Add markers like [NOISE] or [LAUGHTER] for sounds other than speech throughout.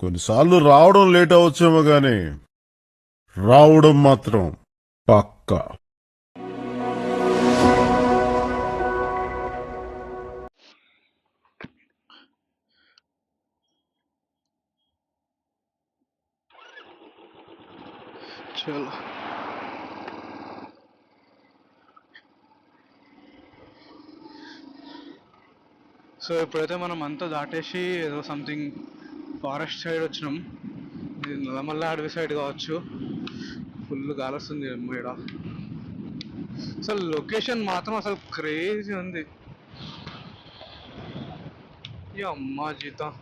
కొన్నిసార్లు రావడం లేట్ అవచ్చేమో గాని రావడం మాత్రం పక్కా. చలో. సో ఇప్పుడైతే మనం అంతా దాటేసి ఏదో సంథింగ్ ఫారెస్ట్ సైడ్ వచ్చినాం. ఇది నల్లమల్ల అడవి సైడ్ కావచ్చు. ఫుల్ గాలి వస్తుంది అసలు లొకేషన్ మాత్రం అసలు క్రేజీ ఉంది. ఈ అమ్మా జీతం.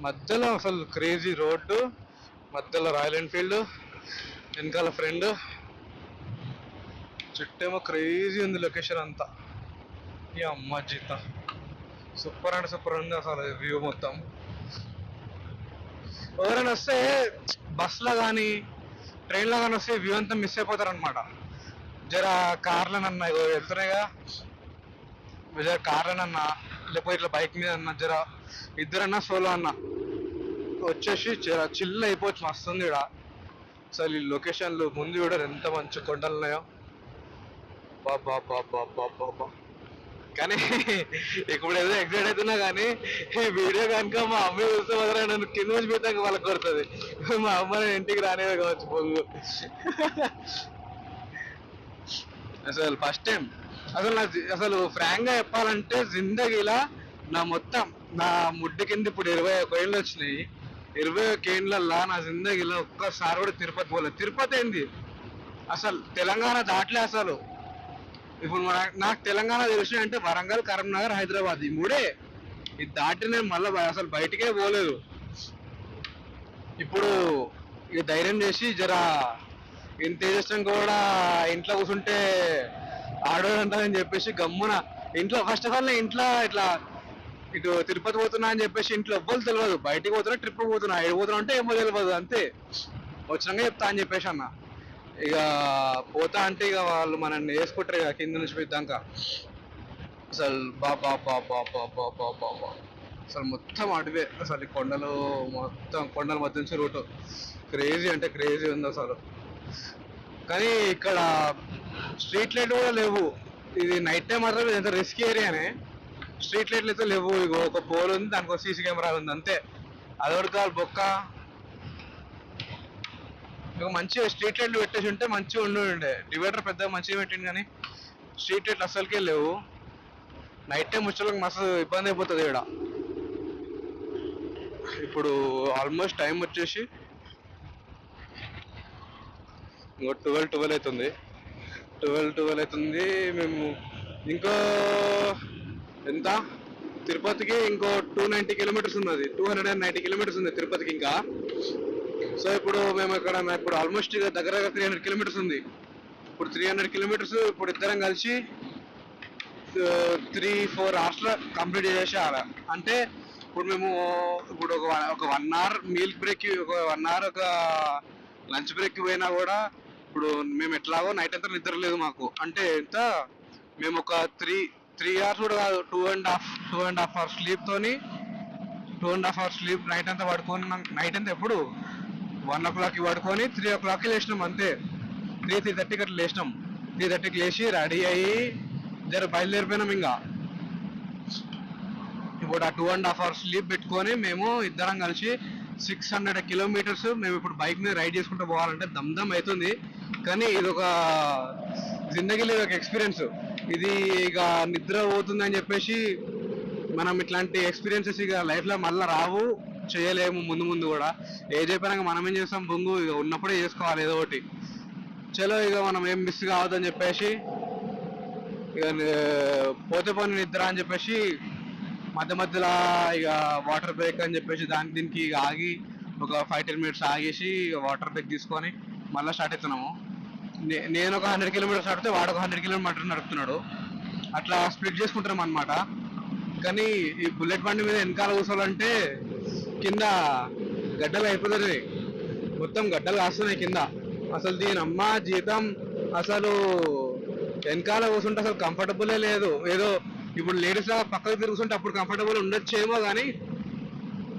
మధ్యలో అసలు క్రేజీ రోడ్డు మధ్యలో రాయల్ ఎన్ఫీల్డ్ వెనకాల ఫ్రెండ్. చుట్టేమో క్రేజీ ఉంది లొకేషన్ అంతా. ఈ అమ్మ జీత. సూపర్ అంటే సూపర్ ఉంది అసలు వ్యూ మొత్తం. ఎవరైనా వస్తే బస్సులో కానీ ట్రైన్లో కానీ వస్తే వ్యూ అంతా మిస్ అయిపోతారు అనమాట జర కార్లనన్నా వెళ్తున్నాయిగా. జర కార్లనన్నా లేకపోతే ఇట్లా బైక్ మీద అన్నా జర ఇద్దరన్నా సోలో అన్నా. వచ్చేసి జర చిల్ అయిపోవచ్చు మస్తు ఉంది ఇక్కడ అసలు ఈ లొకేషన్లు ముందు కూడా ఎంత మంచి కొండలు ఉన్నాయో బాబా బాబా బాబా బా కానీ ఇప్పుడు ఏదో ఎక్సైట్ అవుతున్నా కానీ ఈ వీడియో కనుక మా అమ్మాయి చూస్తే మాత్రం నన్ను కింద నుంచి పెట్టాక వాళ్ళకి కొడుతుంది. మా అమ్మ ఇంటికి రానేది కావచ్చు పొంగు. అసలు ఫస్ట్ టైం అసలు నా అసలు ఫ్రాంక్గా చెప్పాలంటే జిందగీలా నా మొత్తం నా ముడ్డు కింద ఇప్పుడు ఇరవై ఒక ఏళ్ళు వచ్చినాయి. ఇరవై ఒక ఏళ్ళల్లా నా జిందగీలో ఒక్కసారి కూడా తిరుపతి పోలేదు తిరుపతి ఏంది? అసలు తెలంగాణ దాటలే అసలు. ఇప్పుడు నాకు తెలంగాణ తెలిసిన అంటే వరంగల్ కరీంనగర్ హైదరాబాద్ ఈ మూడే. ఇది దాటి నేను మళ్ళీ అసలు బయటికే పోలేదు. ఇప్పుడు ఇక ధైర్యం చేసి జర ఇంత తేజస్వం కూడా ఇంట్లో కూర్చుంటే ఆడవాడు అంటారని చెప్పేసి గమ్మున ఇంట్లో ఫస్ట్ ఆఫ్ ఆల్ నేను ఇంట్లో ఇట్లా ఇటు తిరుపతి పోతున్నా అని చెప్పేసి ఇంట్లో ఎవ్వరు తెలియదు బయటికి పోతున్నా ట్రిప్ పోతున్నా ఎటు పోతున్నా అంటే ఏమో తెలియదు అంతే. వచ్చినాక చెప్తా అని చెప్పేసి అన్న. ఇక పోతా అంటే ఇక వాళ్ళు మనల్ని వేసుకుంటారు ఇక కింద నుంచి పెద్దాక అసలు బాబా బా బాబా బాబా అసలు మొత్తం అడవే అసలు కొండలు మొత్తం కొండల మధ్య నుంచి రూట్. క్రేజీ అంటే క్రేజీ ఉంది అసలు. కానీ ఇక్కడ స్ట్రీట్ లైట్ కూడా లేవు. ఇది నైట్ టైం మాత్రం ఇది ఎంత రిస్క్ ఏరియానే స్ట్రీట్ లైట్లు అయితే లేవు. ఇక ఒక పోల్ ఉంది దానికి సీసీ కెమెరా ఉంది అంతే. అదొకటి కాదు బొక్క. ఇక మంచిగా స్ట్రీట్ లైట్లు పెట్టేసి ఉంటే మంచిగా ఉండి ఉండే డివైడర్ పెద్దగా మంచిగా పెట్టింది కానీ స్ట్రీట్ లైట్లు అసలుకే లేవు. నైట్ టైం వచ్చేలోకి మస్తు ఇబ్బంది అయిపోతుంది ఇక్కడ ఇప్పుడు ఆల్మోస్ట్ టైం వచ్చేసి ఇంకో ట్వెల్వ్ ట్వెల్వ్ అవుతుంది ట్వెల్వ్ ట్వెల్వ్ అవుతుంది మేము ఇంకో ఎంత? తిరుపతికి ఇంకో టూ నైంటీ కిలోమీటర్స్ ఉన్నది. Two hundred and ninety kilometres ఉంది తిరుపతికి ఇంకా. సో ఇప్పుడు మేము ఇక్కడ ఇప్పుడు ఆల్మోస్ట్ దగ్గర త్రీ హండ్రెడ్ కిలోమీటర్స్ ఉంది. ఇప్పుడు త్రీ హండ్రెడ్ కిలోమీటర్స్ ఇప్పుడు ఇద్దరం కలిసి త్రీ ఫోర్ అవర్స్లో కంప్లీట్ చేసేయాలి అంటే ఇప్పుడు మేము ఇప్పుడు ఒక ఒక వన్ అవర్ మీల్ బ్రేక్ ఒక వన్ అవర్ ఒక లంచ్ బ్రేక్ పోయినా కూడా ఇప్పుడు మేము ఎట్లాగో నైట్ అంతా నిద్ర లేదు మాకు. అంటే ఎంత? మేము ఒక త్రీ త్రీ అవర్స్ కూడా కాదు two and half two and half hours స్లీప్తోని two and half hours sleep night అంతా పడుకొని నైట్ అంతా ఎప్పుడు? వన్ ఓ క్లాక్కి పడుకొని త్రీ ఓ క్లాక్కి లేచినాం అంతే. త్రీ త్రీ థర్టీకి అట్లా లేచినాం. త్రీ థర్టీకి లేచి రెడీ అయ్యి జర బయలుదేరిపోయినాం ఇంకా ఇప్పుడు ఆ two and half hours sleep పెట్టుకొని మేము ఇద్దరం కలిసి సిక్స్ హండ్రెడ్ కిలోమీటర్స్ మేము ఇప్పుడు బైక్ మీద రైడ్ చేసుకుంటూ పోవాలంటే దమ్ దమ్ అవుతుంది కానీ ఇది ఒక జిందగీలో ఒక ఎక్స్పీరియన్స్ ఇది ఇక నిద్ర పోతుందని చెప్పేసి మనం ఇట్లాంటి ఎక్స్పీరియన్సెస్ ఇక లైఫ్లో మళ్ళీ రావు. చేయలేము ముందు ముందు కూడా. ఏ అయిపోయినాక మనం ఏం చేస్తాం? బొంగు ఇక ఉన్నప్పుడే చేసుకోవాలి ఏదో ఒకటి. చలో ఇక మనం ఏం మిస్ కావద్దని చెప్పేసి ఇక పోతే పని నిద్ర అని చెప్పేసి మధ్య మధ్యలో ఇక వాటర్ బ్రేక్ అని చెప్పేసి దాని దీనికి ఇక ఆగి ఒక ఫైవ్ టెన్ మినిట్స్ ఆగేసి వాటర్ బ్రేక్ తీసుకొని మళ్ళీ స్టార్ట్ అవుతున్నాము నే- నేను ఒక హండ్రెడ్ కిలోమీటర్స్ నడిపితే వాడు ఒక హండ్రెడ్ కిలోమీటర్ నడుపుతున్నాడు. అట్లా స్ప్లిట్ చేసుకుంటాం అనమాట కానీ ఈ బుల్లెట్ బండి మీద వెనకాల కూర్చోవాలంటే కింద గడ్డలు అయిపోతుంది మొత్తం గడ్డలు కాస్తున్నాయి కింద. అసలు దీని అమ్మ జీతం అసలు వెనకాల కూర్చుంటే అసలు కంఫర్టబులే లేదు. ఏదో ఇప్పుడు లేడీస్ లాగా పక్కకు తిరుగుతుంటే అప్పుడు కంఫర్టబుల్ ఉండొచ్చేమో కానీ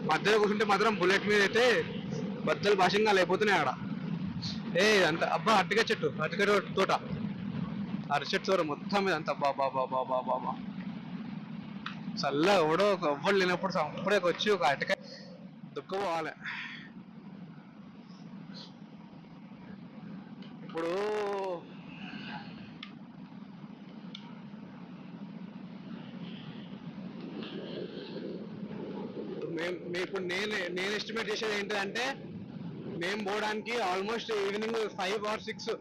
మధ్యలో కూర్చుంటే మాత్రం బుల్లెట్ మీద అయితే బద్దలు భాషంగా లేకపోతున్నాయి ఆడ. ఏ అంత అబ్బా అరటిక చెట్టు అరటిక తోట అరటి చెట్టు తోట మొత్తం మీద అంత బాబా బాబా బాబా బాబా చల్ల ఎవడో ఒక లేనప్పుడు అప్పుడే వచ్చి ఒక అరటిక దుఃఖపోవాలి. ఇప్పుడు మేము మీకు నేను నేను ఎస్టిమేట్ చేసేది ఏంటంటే మేము పోవడానికి almost evening five or six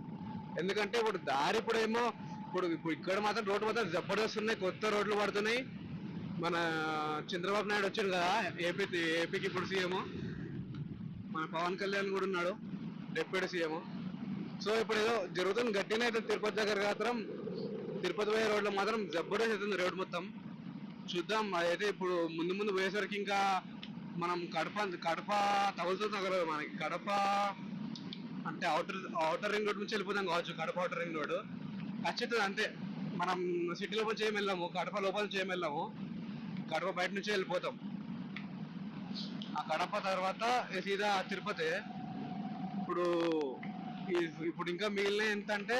ఎందుకంటే ఇప్పుడు దారి ఇప్పుడేమో ఇప్పుడు ఇప్పుడు ఇక్కడ మాత్రం రోడ్డు మాత్రం జబర్దస్త్ ఉన్నాయి కొత్త రోడ్లు పడుతున్నాయి. మన చంద్రబాబు నాయుడు వచ్చాడు కదా ఏపీ ఏపీకి ఇప్పుడు సీఎం. మన పవన్ కళ్యాణ్ కూడా ఉన్నాడు డిప్యూటీ సీఎం. సో ఇప్పుడు ఏదో జరుగుతుంది గట్టినే అయితే తిరుపతి దగ్గర మాత్రం తిరుపతి పోయే రోడ్లో మాత్రం జబర్దస్త్ అవుతుంది రోడ్ మొత్తం. చూద్దాం అదైతే ఇప్పుడు ముందు ముందు పోయేసరికి ఇంకా మనం కడప కడప తగులుతుంది తగలదు మనకి. కడప అంటే అవుటర్ అవుటర్ రింగ్ రోడ్ నుంచి వెళ్ళిపోతాం కావచ్చు కడప అవుటర్ రింగ్ రోడ్ ఖచ్చితంగా అంతే. మనం సిటీ లోపల చేయమెళ్ళాము కడప లోపల చేయమెళ్ళాము కడప బయట నుంచి వెళ్ళిపోతాం. ఆ కడప తర్వాత సీదా తిరుపతి ఇప్పుడు ఇప్పుడు ఇంకా మిగిలిన ఎంత అంటే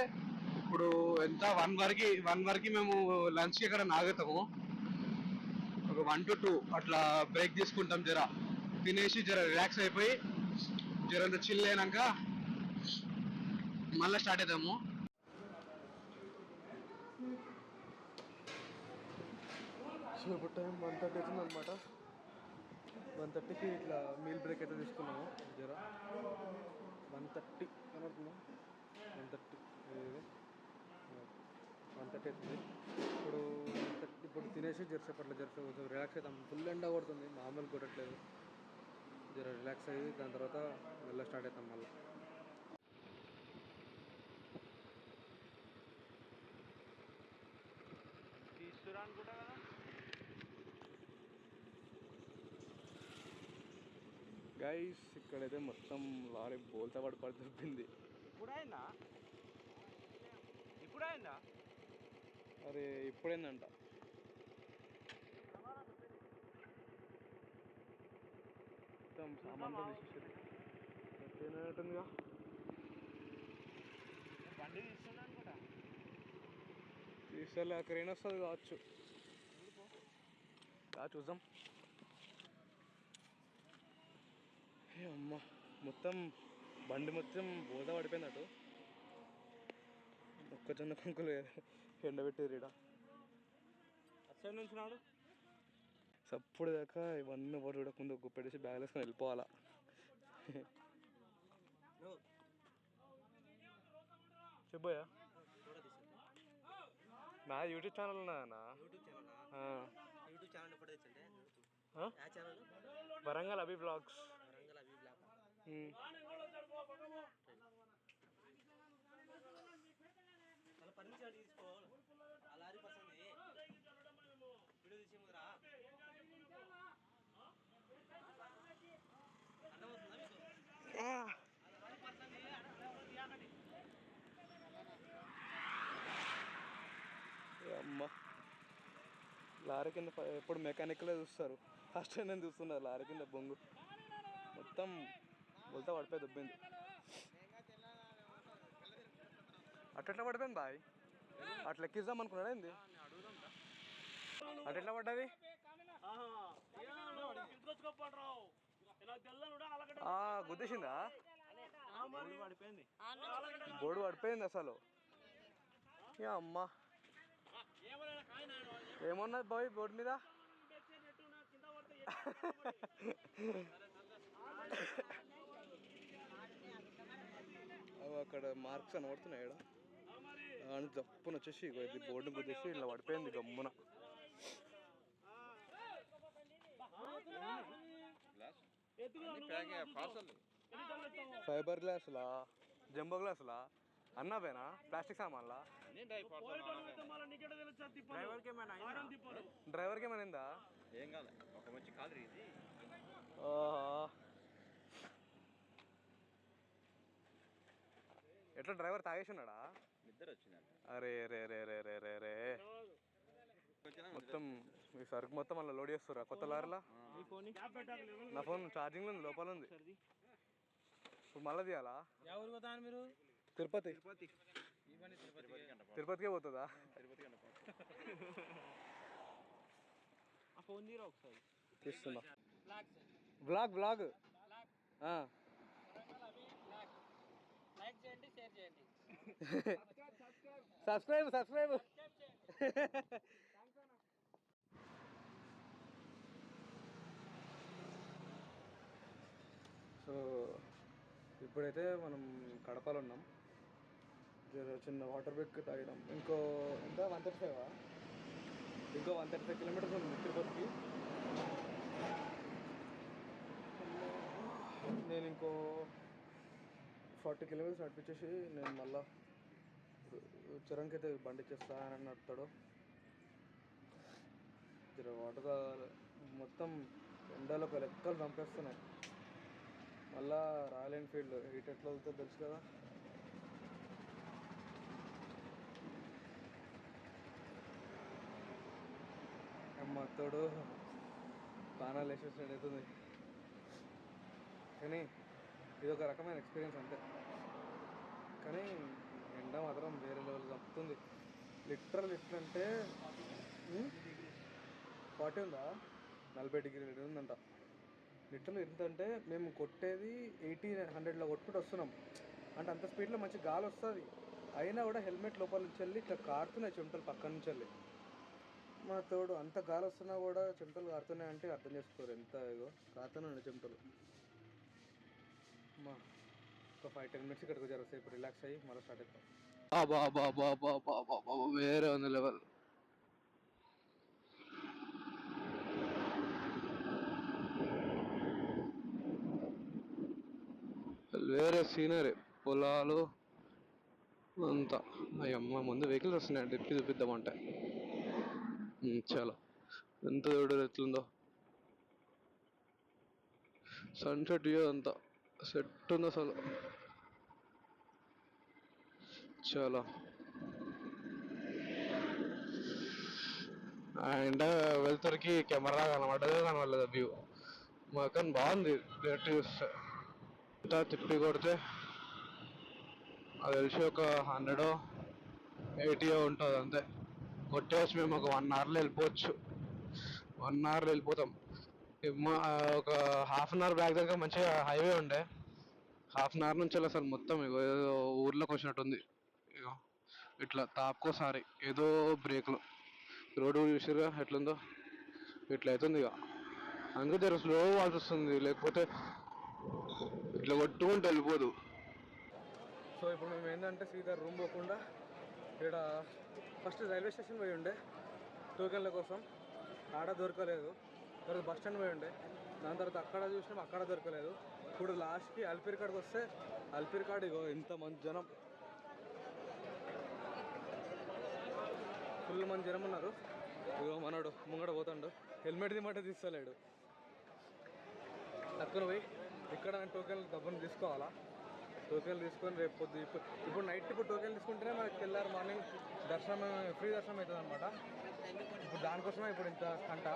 ఇప్పుడు ఎంత వన్ వరకు వన్ వరకు మేము లంచ్కి ఇక్కడ నాగుతాము. ఒక వన్ టు టూ అట్లా బ్రేక్ తీసుకుంటాం జర. తినేసి జర రిలాక్స్ అయిపోయి జర చిల్ అయినాక మళ్ళీ స్టార్ట్ అవుతాము వచ్చినప్పుడు ఇప్పుడు టైం వన్ థర్టీ వచ్చింది అనమాట వన్ థర్టీకి ఇట్లా మీల్ బ్రేక్ అయితే తీసుకున్నాము జర. వన్ థర్టీ అనుకుంటున్నాం వన్ థర్టీ వన్ థర్టీ అవుతుంది. ఇప్పుడు థర్టీ ఇప్పుడు తినేసి జరసేపు అట్లా జరసే కొంచెం రిలాక్స్ అవుతాం. ఫుల్ ఎండ కొడుతుంది మామూలు కొట్టట్లేదు. జర రిలాక్స్ అయ్యి దాని తర్వాత మళ్ళీ స్టార్ట్ అవుతాం మళ్ళీ. గైస్ ఇక్కడైతే మొత్తం లారీ బోల్తా పడి పడి దొబ్బింది. ఇప్పుడైందా? ఇప్పుడైందా? అరే ఇప్పుడేందంట. మొత్తం సామాన్లు తీసేసారు. తినేటుందిగా బండి తీస్తున్నాను కూడా తీసేలే క్రెయిన్ వస్తుంది కావచ్చు. చూద్దాం. అమ్మ మొత్తం బండి మొత్తం బోధ పడిపోయిందటు మొక్కజొన్న కంకులు ఎండబెట్టేరు ఈడ. అసలు నుంచి నాడు సప్పుడు దాకా ఇవన్నీ ఎవరు చూడకుండా గుప్పెట్టేసి బ్యాగ్ వేసుకొని వెళ్ళిపోవాలా. చెప్పోయా నా YouTube channel YouTube channel? Warangal Abhi blogs Warangal అవి బ్లాక్ ఉమ్. వాళ్ళ పర్మిషన్ తీసుకో ఆ లారీ పర్సన్ వీడియో తీసి అర్థమవుతుందా మీకు లారీ పర్సన్ అమ్మ. లారీ కింద ప- ఎప్పుడు మెకానిక్లే చూస్తారు. ఫస్ట్ నేను చూస్తున్నారు లారీ కింద బొంగు. మొత్తం బొల్తా పడిపోయి దుబ్బింది. అట్లా పడిపోయింది బాయ్? అట్లా ఎక్కిద్దాం అనుకున్నాడా ఏంది? అట్లా ఎట్లా పడ్డది? గుద్దేసిందా? గోడు బోర్డు పడిపోయింది అసలు. ఏ అమ్మ. ఏమున్నది బాయ్ బోర్డు మీద? [LAUGHS] అక్కడ మార్క్స్ కనబడుతున్నాయి ఇక్కడ అని జప్పున వచ్చేసి ఇది బోర్డు గుద్దేసి ఇలా పడిపోయింది గమ్మున. ఫైబర్ గ్లాసులా జంబో గ్లాసులా అన్నావేనా ప్లాస్టిక్ సామాన్లా? డ్రైవర్కి ఏమైనా డ్రైవర్కి ఏమైనా అయిందా? ఏం కాదు ఒక మంచి కాదు ఇది ఆహా. ఎట్లా డ్రైవర్ తాగేసి ఉన్నాడా నిద్ర వచ్చిందంట అరే రే రే రే రే రే రే. మొత్తం ఈ సరుకు మొత్తం అలా లోడ్ చేస్తురా కొత్త లారీలా? నా ఫోన్? ఛార్జింగ్ ఉంది లోపల ఉంది. ఇప్పుడు మళ్ళీ తీయాలా? ఎవరు పోతాను మీరు? తిరుపతి. తిరుపతికే. పోతుందా? ఫోన్ తీరా ఒకసారి. తీస్తున్నా. బ్లాగ్ బ్లాగ్ చేయండి షేర్ చేయండి. Subscribe subscribe. సో ఇప్పుడైతే మనం కడపలో ఉన్నాం. చిన్న వాటర్ బ్రేక్ తాగినాం. ఇంకో ఇంకా వన్ థర్టీ ఫైవ్ ఇంకో వన్ థర్టీ ఫైవ్ కిలోమీటర్స్ ఉంది తిరుపతికి నేను ఇంకో ఫార్టీ కిలోమీటర్స్ నడిపించేసి నేను మళ్ళా చిరంకి అయితే బండి ఇచ్చేస్తా అని నడుపుతాడు జర వాటర్ తాగాలి. మొత్తం ఎండలో ఒక లెక్కలు చంపేస్తున్నాయి. మళ్ళా రాయల్ ఎన్ఫీల్డ్ హీట్ ఎట్లా అవుతుందో తెలుసు కదా. మొత్తోడు బాణాలు వేసేసినట్టు అవుతుంది. కానీ ఇది ఒక రకమైన ఎక్స్పీరియన్స్ అంతే. కానీ ఎండ మాత్రం వేరే లెవెల్ చంపుతుంది లిటర్ లిటర్ అంటే ఫార్టీ ఉందా? నలభై డిగ్రీ ఉందంట. లిటర్లు ఎంత అంటే మేము కొట్టేది ఎయిటీ హండ్రెడ్లో కొట్టుకుంటూ వస్తున్నాం. అంటే అంత స్పీడ్లో మంచి గాలి వస్తుంది. అయినా కూడా హెల్మెట్ లోపల నుంచి వెళ్ళి ఇట్లా కారుతున్నాయి చెమటలు పక్క నుంచి వెళ్ళి. మా తోడు అంత గాలి వస్తున్నా కూడా చెమటలు కారుతున్నాయి అంటే అర్థం చేసుకోరు. ఎంత ఏదో కారుతున్నాయి చెమటలు. మా ఒక ఫైవ్ టెన్ మినిట్స్ ఇక్కడికి వచ్చారు. రిలాక్స్ అయ్యి మళ్ళీ స్టార్ట్ అవుతాం బాబా బాబా బాబా బాబా వేరే ఉంది లెవెల్ వేరే సీనరీ పొలాలు అంతా. అయ్యమ్మ ముందు వెహికల్స్ వస్తున్నాయి. డిప్పి చూపిద్దామంటే చాలా. ఎంత చూడు ఎట్లుందో. సన్సెట్ వ్యూ అంతా. సెట్ ఉంది అసలు. చాలా. అండ్ వెళ్తారికి కెమెరా కనబడదు కనబడలేదు వ్యూ మాకు బాగుంది డైరెక్ట్ చూస్తే ఇంకా తిప్పి కొడితే అది తెలిసి ఒక హండ్రెడ్ ఎయిటీయో ఉంటుంది అంతే. కొట్టేసి మేము ఒక వన్ అవర్లో వెళ్ళిపోవచ్చు. వన్ అవర్లో వెళ్ళిపోతాం. ఒక హాఫ్ అన్ అవర్ బ్యాక్ దగ్గర మంచిగా హైవే ఉండే. హాఫ్ అన్ అవర్ నుంచి వెళ్ళి అసలు మొత్తం ఇగో ఏదో ఊర్లోకి వచ్చినట్టుంది. ఇగో ఇట్లా తాపుకోసారి ఏదో బ్రేక్లు. రోడ్డు చూసారుగా ఎట్లుందో? ఇట్లా అవుతుంది ఇక అందుకే దగ్గర స్లో వాల్సి వస్తుంది. లేకపోతే ఇట్లా కొట్టుకుంటూ వెళ్ళిపోదు. సో ఇప్పుడు మేము ఏంటంటే సీదా రూమ్ పోకుండా ఇక్కడ ఫస్ట్ రైల్వే స్టేషన్ పోయి ఉండే. టోకెన్ల కోసం. ఆడ దొరకలేదు. తర్వాత బస్ స్టాండ్ పోయి ఉండే. దాని తర్వాత అక్కడ చూసినాం అక్కడ దొరకలేదు. ఇప్పుడు లాస్ట్కి అల్పిరి కాడికి వస్తే అల్పిరి కాడ ఇగో ఇంత మంది జనం. ఫుల్ మంది జనం ఉన్నారు. ఇగో మనోడు ముంగడ పోతాడు. హెల్మెట్ దిమ్మట తీస్తలేడు. తక్కువ పోయి ఇక్కడ టోకెన్లు డబ్బులు తీసుకోవాలా? టోకెన్లు తీసుకొని రేపు పొద్దు ఇప్పుడు ఇప్పుడు నైట్ ఇప్పుడు టోకెన్ తీసుకుంటేనే మనకి తెల్లారు మార్నింగ్ దర్శనం ఫ్రీ దర్శనం అవుతుంది అనమాట ఇప్పుడు దానికోసమే ఇప్పుడు ఇంత కంట.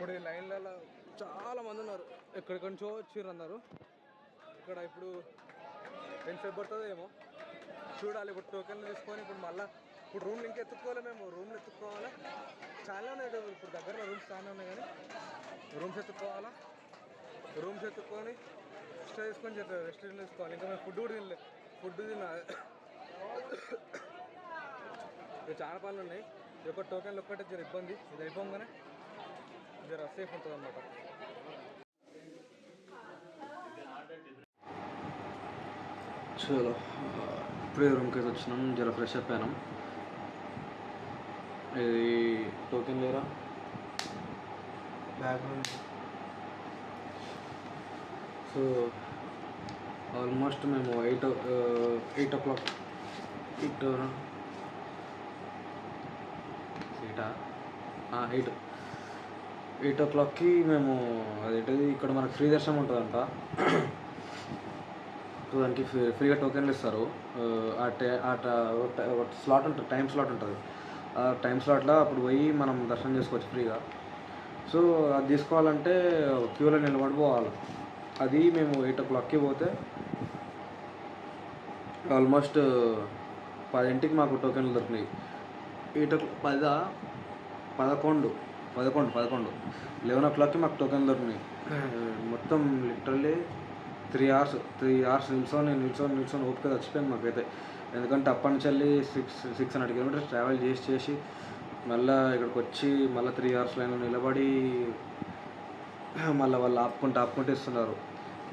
ఇప్పుడు ఈ లైన్లలో చాలా మంది ఉన్నారు. ఎక్కడికి నుంచో వచ్చిర్రు అన్నారు ఇక్కడ ఇప్పుడు ఎంతసేపు పడుతుందో ఏమో. చూడాలి ఇప్పుడు టోకెన్లు తీసుకొని ఇప్పుడు మళ్ళీ ఇప్పుడు రూమ్లు ఇంకా ఎత్తుక్కోవాలి మేము. రూమ్లు ఎత్తుక్కోవాలా? చాలా ఉన్నాయి కదా ఇప్పుడు దగ్గరలో రూమ్స్ చాలా ఉన్నాయి కానీ. రూమ్స్ ఎత్తుక్కోవాలా? రూమ్స్ ఎత్తుక్కొని స్టే చేసుకొని చెప్పారు రెస్టారెంట్ తీసుకోవాలి? ఇంకా మేము ఫుడ్ కూడా తినలే. ఫుడ్ తిన్నా. [COUGHS] చాలా పనులు ఉన్నాయి. ఈ యొక్క టోకెన్లు ఒక్కటే జర ఇబ్బంది. ఇది అయిపోగానే జర సేఫ్ ఉంటుంది అనమాట చలో ఇప్పుడే రూమ్కి అయితే వచ్చినాం జర ఫ్రెష్ అప్ అయినాం ఇది టోకెన్ లేరా బ్యాగ్ సో ఆల్మోస్ట్ మేము eight eight o'clock eight ఎయిటా ఎయిట్ ఎయిట్ ఓ క్లాక్కి మేము అదేంటిది ఇక్కడ మనకు ఫ్రీ దర్శనం ఉంటుందంట. సో దానికి ఫ్రీ ఫ్రీగా టోకెన్లు ఇస్తారు. ఆ టే ఆ స్లాట్ ఉంటుంది టైం స్లాట్ ఉంటుంది. ఆ టైం స్లాట్లో అప్పుడు పోయి మనం దర్శనం చేసుకోవచ్చు ఫ్రీగా. సో అది తీసుకోవాలంటే క్యూలో నిలబడి పోవాలి. అది మేము ఎయిట్ ఓ క్లాక్కి పోతే ఆల్మోస్ట్ పదింటికి మాకు టోకెన్లు దొరికినాయి. ఎయిట్ ఓ పదా పదకొండు పదకొండు పదకొండు. లెవెన్ ఓ క్లాక్కి మాకు టోకెన్ దొరికినాయి. మొత్తం literally three hours three hours నిల్చొని నిల్చొని నిల్చొని ఓపిక చచ్చిపోయింది మాకైతే. ఎందుకంటే అప్పటి నుంచి వెళ్ళి six six hundred kilometres travel చేసి చేసి మళ్ళీ ఇక్కడికి వచ్చి మళ్ళీ త్రీ అవర్స్ లైన్లో నిలబడి మళ్ళీ వాళ్ళు ఆపుకుంటూ ఆపుకుంటూ ఇస్తున్నారు.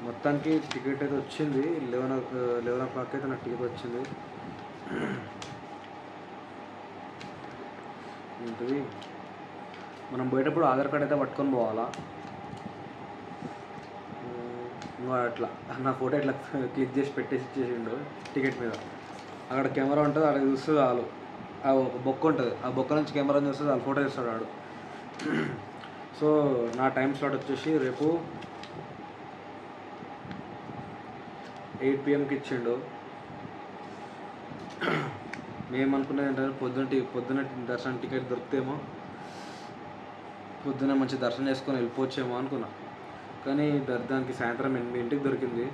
మొత్తానికి టికెట్ అయితే వచ్చింది. లెవెన్ లెవెన్ ఓ క్లాక్ అయితే నాకు టికెట్ వచ్చింది. [CLEARS THROAT] ఏంటిది? మనం పోయేటప్పుడు ఆధార్ కార్డ్ అయితే పట్టుకొని పోవాలా? ఇంకా అట్లా. నా ఫోటో ఇట్లా క్లిక్ చేసి పెట్టేసి ఇచ్చేసిండు టికెట్ మీద. అక్కడ కెమెరా ఉంటుంది అక్కడ చూస్తే చాలు. ఆ ఒక బొక్క ఉంటుంది. ఆ బొక్క నుంచి కెమెరా చూస్తే చాలు ఫోటో తీస్తాడు వాడు. సో నా టైం స్లాట్ వచ్చేసి రేపు ఎయిట్ పిఎంకి ఇచ్చిండు. మేము అనుకున్నది ఏంటంటే పొద్దున పొద్దున దర్శనం టికెట్ దొరికితేమో పొద్దున మంచి దర్శనం చేసుకొని వెళ్ళిపోవచ్చేమో అనుకున్నా. కానీ దర్- దానికి సాయంత్రం ఎనిమిది ఇంటికి దొరికింది.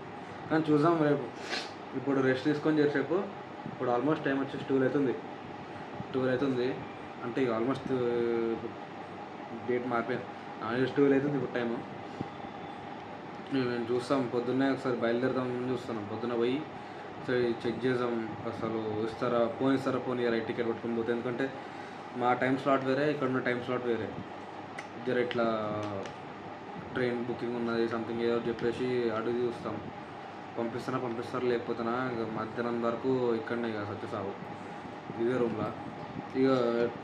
కానీ చూద్దాం రేపు. ఇప్పుడు రెస్ట్ తీసుకొని చేసేపు ఇప్పుడు ఆల్మోస్ట్ టైం వచ్చేసి టూల్ అవుతుంది. టూల్ అవుతుంది. అంటే ఇక ఆల్మోస్ట్ డేట్ మారిపోయింది. ఆల్మోస్ట్ టూల్ అవుతుంది ఇప్పుడు టైము. మేము చూస్తాం. పొద్దున్నే ఒకసారి బయలుదేరుదామని చూస్తున్నాం. పొద్దున్న పోయి ఒకసారి చెక్ చేద్దాం. అసలు ఇస్తారా ఫోన్ ఇస్తారా ఫోన్ టికెట్ పట్టుకొని పోతే. ఎందుకంటే మా టైం స్లాట్ వేరే ఇక్కడ ఉన్న టైం స్లాట్ వేరే. జర ఇట్లా ట్రైన్ బుకింగ్ ఉన్నది సంథింగ్ ఏదో చెప్పేసి అడుగు చూస్తాం. పంపిస్తానా పంపిస్తారా లేకపోతేనా ఇక మధ్యాహ్నం వరకు ఇక్కడనే ఇక సత్యసాగు ఇదే రూమ్లో ఇక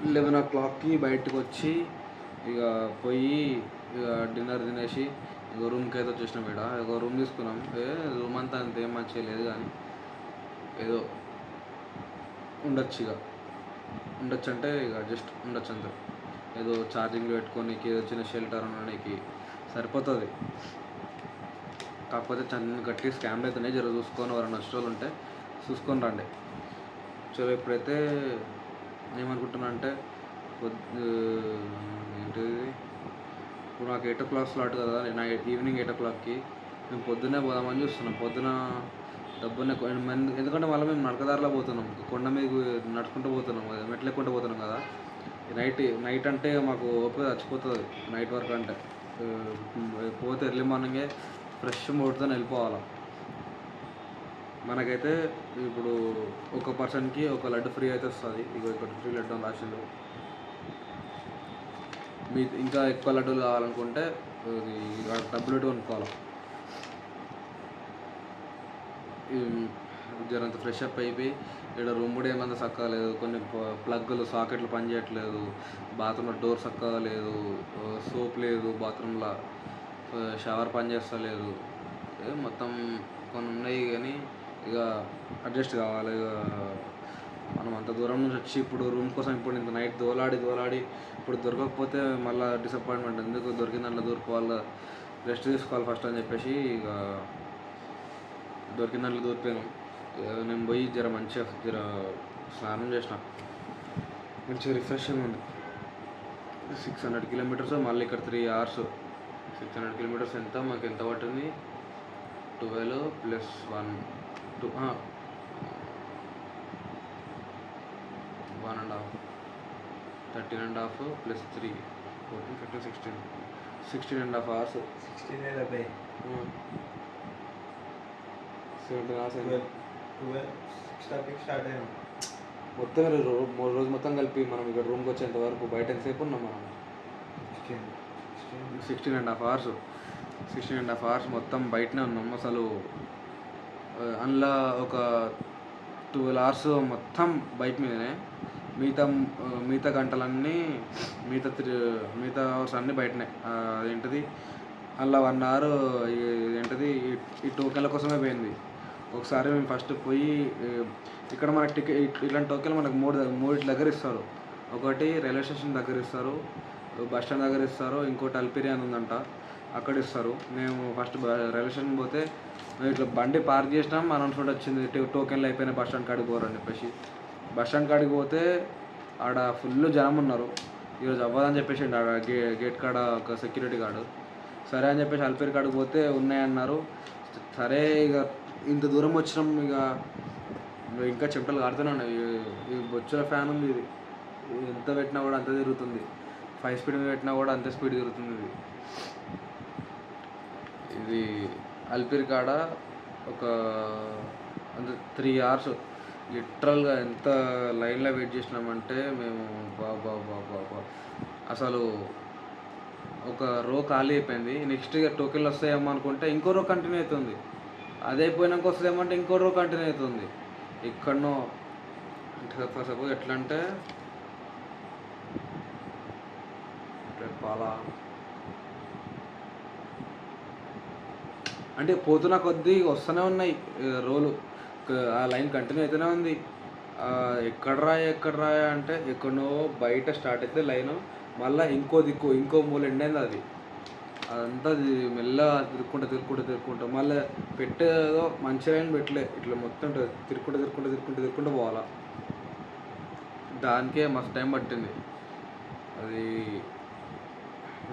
లెవెన్ ఓ క్లాక్కి బయటకు వచ్చి ఇక పోయి ఇక డిన్నర్ తినేసి ఇక రూమ్కి అయితే వచ్చేసినాం ఇక్కడ ఇక రూమ్ తీసుకున్నాం. ఏ రూమ్ అంతా అంత ఏం మంచిగా లేదు కానీ ఏదో ఉండొచ్చు ఇక. ఉండొచ్చు అంటే ఇక జస్ట్ ఉండొచ్చు అంతే. ఏదో ఛార్జింగ్లో పెట్టుకోనికి ఏదో చిన్న షెల్టర్ ఉండడానికి సరిపోతుంది. కాకపోతే చంద గట్టి స్కామ్లు అయితేనే జర చూసుకొని ఎవరైనా నష్టాలు ఉంటే చూసుకొని రండి. సో ఇప్పుడైతే ఏమనుకుంటున్నా అంటే పొద్దు ఏంటిది? ఇప్పుడు నాకు ఎయిట్ ఓ క్లాక్ స్లాట్ కదా నా ఈవినింగ్ ఎయిట్ ఓ క్లాక్కి మేము పొద్దున్నే పోదామని చూస్తున్నాం. పొద్దున డబ్బునే ఎందుకంటే మళ్ళీ మేము నడకదారిలో పోతున్నాం. కొండ మీద నడుచుకుంటూ పోతున్నాం కదా మెట్లు ఎక్కుంటూ పోతున్నాం కదా. నైట్ నైట్ అంటే మాకు ఓపిక చచ్చిపోతుంది. నైట్ వర్క్ అంటే. పోతే ఎర్లీ మార్నింగే ఫ్రెష్ మూడ్తో వెళ్ళిపోవాలి. మనకైతే ఇప్పుడు ఒక పర్సన్కి ఒక లడ్డు ఫ్రీ అయితే వస్తుంది. ఇక ఇక్కడ ఫ్రీ లడ్డు అని రాసిండు. మీ ఇంకా ఎక్కువ లడ్డూలు కావాలనుకుంటే డబ్బులు పెట్టి కొనుక్కోవాలి. జరంత ఫ్రెష్ అప్ అయిపోయి ఇక్కడ రూమ్ కూడా ఏమంత చక్కగా లేదు. కొన్ని ప్లగ్లు సాకెట్లు పనిచేయట్లేదు. బాత్రూంలో డోర్ చక్కగా లేదు. సోప్ లేదు బాత్రూంలో షవర్ పనిచేస్తలేదు. మొత్తం కొన్ని ఉన్నాయి కానీ ఇక అడ్జస్ట్ కావాలి. ఇక మనం అంత దూరం నుంచి వచ్చి ఇప్పుడు రూమ్ కోసం ఇప్పుడు ఇంత నైట్ దోలాడి దోలాడి ఇప్పుడు దొరకకపోతే మళ్ళీ డిసప్పాయింట్మెంట్ ఎందుకు దొరికిన దాంట్లో దొరుకోవాలి రెస్ట్ తీసుకోవాలి ఫస్ట్ అని చెప్పేసి ఇక దొరికిన దాంట్లో నేను పోయి జర మంచిగా జర స్నానం చేసిన. మంచిగా రిఫ్రెషింగ్ ఉంది. సిక్స్ హండ్రెడ్ కిలోమీటర్స్ మళ్ళీ ఇక్కడ three hours six hundred kilometres ఎంత? మాకు ఎంత పట్టింది? Twelve plus one two one and half thirteen and half plus three fourteen fifteen sixteen sixteen and half hours sixteen డెబ్బై. సెవెంటీన్ అవర్స్ ట్వెల్వ్ సిక్స్ థర్టీకి start అయ్యాం మొత్తం మూడు రోజు మొత్తం కలిపి మనం ఇక్కడ రూమ్కి వచ్చేంత వరకు బయట ఎంతసేపు ఉన్నాం మనం? Sixteen and half hours sixteen and half hours మొత్తం బయటనే ఉన్నాం. అసలు అందులో ఒక ట్వెల్వ్ అవర్స్ మొత్తం బైక్ మీదనే. మిగతా మిగతా గంటలన్నీ మిగతా త్రీ మిగతా అవర్స్ అన్నీ బయటనే. అదేంటిది? అందులో వన్ అవర్ ఏంటిది ఈ- ఈ టోకెన్ల కోసమే పోయింది. ఒకసారి మేము ఫస్ట్ పోయి ఇక్కడ మనకి టికెట్ ఇట్లాంటి టోకెన్లు మనకు మూడు దగ్గర- మూడిటి దగ్గర ఇస్తారు. ఒకటి రైల్వే స్టేషన్ దగ్గర ఇస్తారు బస్ స్టాండ్ దగ్గర ఇస్తారు ఇంకోటి అల్పిరి అని ఉందంట అక్కడ ఇస్తారు. మేము ఫస్ట్ బ- రైల్వే స్టేషన్ పోతే మేము ఇట్లా బండి పార్క్ చేసినాం అనౌన్స్మెంట్ వచ్చింది టో- టోకెన్లు అయిపోయినాయి బస్ స్టాండ్ కాడికి పోరని చెప్పేసి. బస్ స్టాండ్ కాడికి పోతే ఆడ ఫుల్ జనం ఉన్నారు. ఈరోజు అవ్వదని చెప్పేసి ఆడ గే గేట్ కాడ ఒక సెక్యూరిటీ గార్డు. సరే అని చెప్పేసి అల్పేరు కాడికి పోతే ఉన్నాయన్నారు. సరే ఇక ఇంత దూరం వచ్చినాం ఇక ఇంకా చెమటలు కాడుతూనే ఉన్నాయి. ఈ- బొచ్చుల ఫ్యాన్ ఉంది ఇది. ఎంత పెట్టినా కూడా అంత తిరుగుతుంది. ఫైవ్ స్పీడ్ మీద పెట్టినా కూడా అంతే స్పీడ్ తిరుగుతుంది ఇది. ఇది అల్పిరి కాడ ఒక అంత త్రీ అవర్స్ లిటరల్గా ఎంత లైన్లో వెయిట్ చేసినామంటే మేము బాబా బాబా బా. అసలు ఒక రో ఖాళీ అయిపోయింది. నెక్స్ట్ ఇక టోకెన్లు వస్తాయేమో అనుకుంటే ఇంకో రో కంటిన్యూ అవుతుంది. అదే అయిపోయినాక వస్తుందేమో అంటే ఇంకో రో కంటిన్యూ అవుతుంది. ఎక్కడనో సపోజ్ ఎట్లా అంటే పాలా? అంటే పోతున్న కొద్దీ వస్తూనే ఉన్నాయి రోలు. ఆ లైన్ కంటిన్యూ అవుతూనే ఉంది. ఎక్కడ రాయ ఎక్కడ రాయ అంటే ఎక్కడనో బయట స్టార్ట్ అయితే లైన్. మళ్ళీ ఇంకో దిక్కు ఇంకో మూల ఎండైంది అది. అదంతా అది మెల్లగా తిరుక్కుంటా తిరుక్కుంటా తిరుక్కుంటా మళ్ళీ పెట్టేదో మంచి లైన్ పెట్టలే. ఇట్లా మొత్తం తిరుక్కుంటా తిరుక్కుంటా తిరుక్కుంటా తిరుక్కుంటా పోవాలా. దానికే మస్తు టైం పట్టింది. అది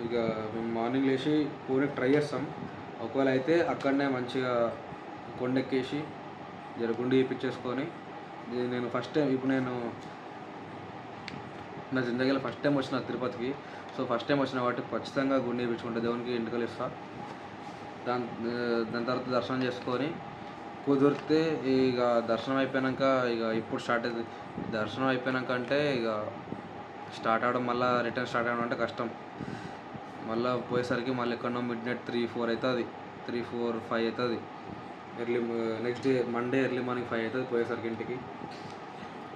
ఇక మేము మార్నింగ్ లేచి పోనీకి ట్రై చేస్తాం. ఒకవేళ అయితే అక్కడనే మంచిగా కొండెక్కేసి జర గుండు చేయించేసుకొని నేను ఫస్ట్ టైం ఇప్పుడు నేను నా జిందగీలో ఫస్ట్ టైం వచ్చిన తిరుపతికి. సో ఫస్ట్ టైం వచ్చిన కాబట్టి ఖచ్చితంగా గుండె చేయించుకుంటా దేవునికి ఎంటుకలు ఇస్తా. దాని దాని తర్వాత దర్శనం చేసుకొని కుదిరితే ఇక దర్శనం అయిపోయాక ఇక ఇప్పుడు స్టార్ట్ అవుతుంది దర్శనం అయిపోయాక అంటే ఇక స్టార్ట్ అవడం మళ్ళీ రిటర్న్ స్టార్ట్ అవడం అంటే కష్టం. మళ్ళీ పోయేసరికి మళ్ళీ ఎక్కడో మిడ్ నైట్ త్రీ ఫోర్ అవుతుంది త్రీ ఫోర్ ఫైవ్ అవుతుంది early next day Monday early morning five అవుతుంది పోయేసరికి ఇంటికి.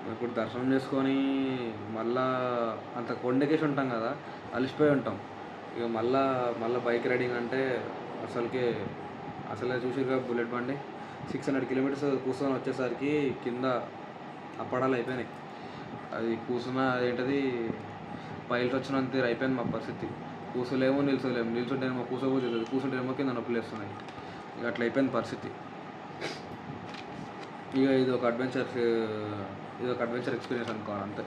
ఇప్పుడు దర్శనం చేసుకొని మళ్ళా అంత కొండకేసి ఉంటాం కదా అలసిపోయి ఉంటాం. ఇక మళ్ళా మళ్ళీ బైక్ రైడింగ్ అంటే అసలుకే అసలే చూసిరుగా బుల్లెట్ బండి. సిక్స్ హండ్రెడ్ కిలోమీటర్స్ కూర్చొని వచ్చేసరికి కింద అప్పడాలు అయిపోయినాయి. అది కూర్చున్న ఏంటది పైల్స్ వచ్చినంత అయిపోయింది మా పరిస్థితి. కూర్చోలేమో నిల్చోలేము. నిల్చుంటేనేమో కూర్చోబోతుంది కూర్చుంటేనేమో కింద నొప్పులు వేస్తున్నాయి ఇక అట్లా అయిపోయింది పరిస్థితి. ఇక ఇది ఒక అడ్వెంచర్ ఇది ఒక అడ్వెంచర్ ఎక్స్పీరియన్స్ అనుకోవాలి అంతే.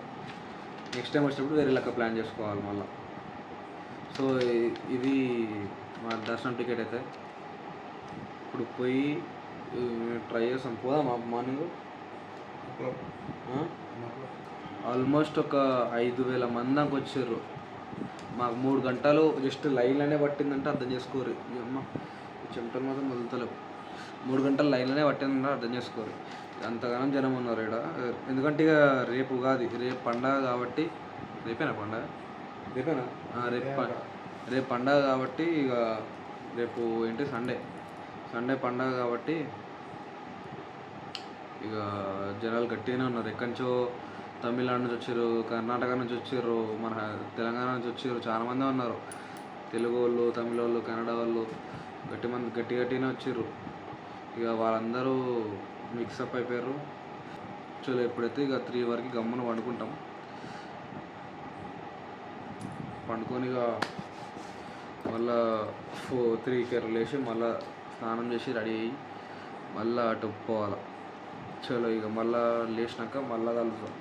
నెక్స్ట్ టైం వచ్చినప్పుడు వేరే లెక్క ప్లాన్ చేసుకోవాలి మళ్ళీ. సో ఇది మా దర్శనం టికెట్ అయితే. ఇప్పుడు పోయి ట్రై చేస్తాం. పోదాం మార్నింగ్ ఆల్మోస్ట్ ఒక ఐదు వేల మంది దాకా వచ్చారు. మాకు మూడు గంటలు జస్ట్ లైన్లోనే పట్టిందంటే అర్థం చేసుకోరు. అమ్మ చెమటలు మాత్రం వదులుతలేవు. మూడు గంటలు లైన్లోనే పట్టిందంటే అర్థం చేసుకోరు. అంతగానం జనం ఉన్నారు ఇక్కడ ఎందుకంటే ఇక రేపు ఉగాది రేపు పండగ కాబట్టి రేపేనా పండగ? రేపేనా? రేపు రేపు పండగ కాబట్టి ఇక రేపు ఏంటి సండే. సండే పండగ కాబట్టి ఇక జనాలు గట్టిగానే ఉన్నారు. ఎక్కడి నుంచో తమిళనాడు నుంచి వచ్చారు కర్ణాటక నుంచి వచ్చారు మన తెలంగాణ నుంచి వచ్చారు చాలా మంది ఉన్నారు. తెలుగు వాళ్ళు తమిళ వాళ్ళు కన్నడ వాళ్ళు గట్టి మంది గట్టి గట్టిగానే వచ్చారు. ఇక వాళ్ళందరూ మిక్సప్ అయిపోయారు. చలో ఎప్పుడైతే ఇక త్రీ వరకు గమ్మున పండుకుంటాం పండుకొని ఇక మళ్ళా ఫో త్రీకి లేచి మళ్ళా స్నానం చేసి రెడీ అయ్యి మళ్ళీ అటు పోవాలి. చలో ఇక మళ్ళా లేచినాక మళ్ళా కలుద్దాం.